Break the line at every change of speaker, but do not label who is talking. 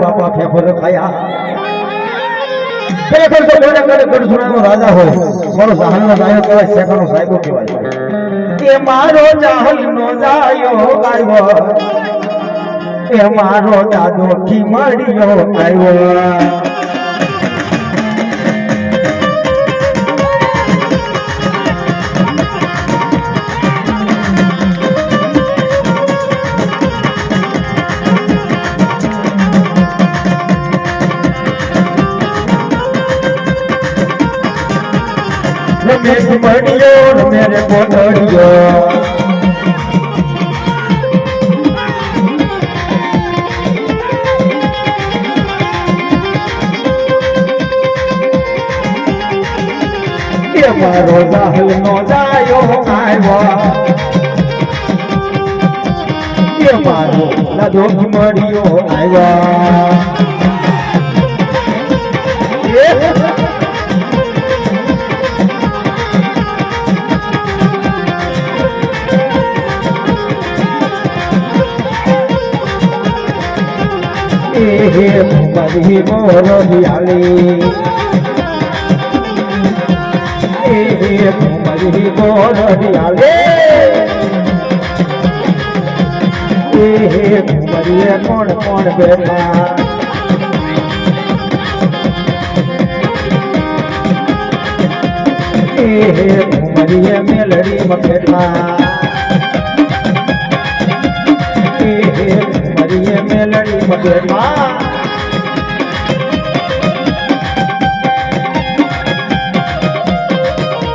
બાપા રાજા હોય મારો જહાનનો જાયો કહેવાય શેખાનો સાહેબો કહેવાય એ મારો જહાનનો રાયો આવ્યો એ મારો દાદો ખીમડિયો આવ્યો. રમેશ મળ્યો મેરે એ મારો રાહુલ નો જાયો આવ્યો મારો દાદો મળ્યો. હે મારી મોર દિયાળી હે મારી મોર દિયાળી હે મારી કોણ કોણ બેઠા હે મારી મેલડી મફેટમાં મેલડી મગરમાં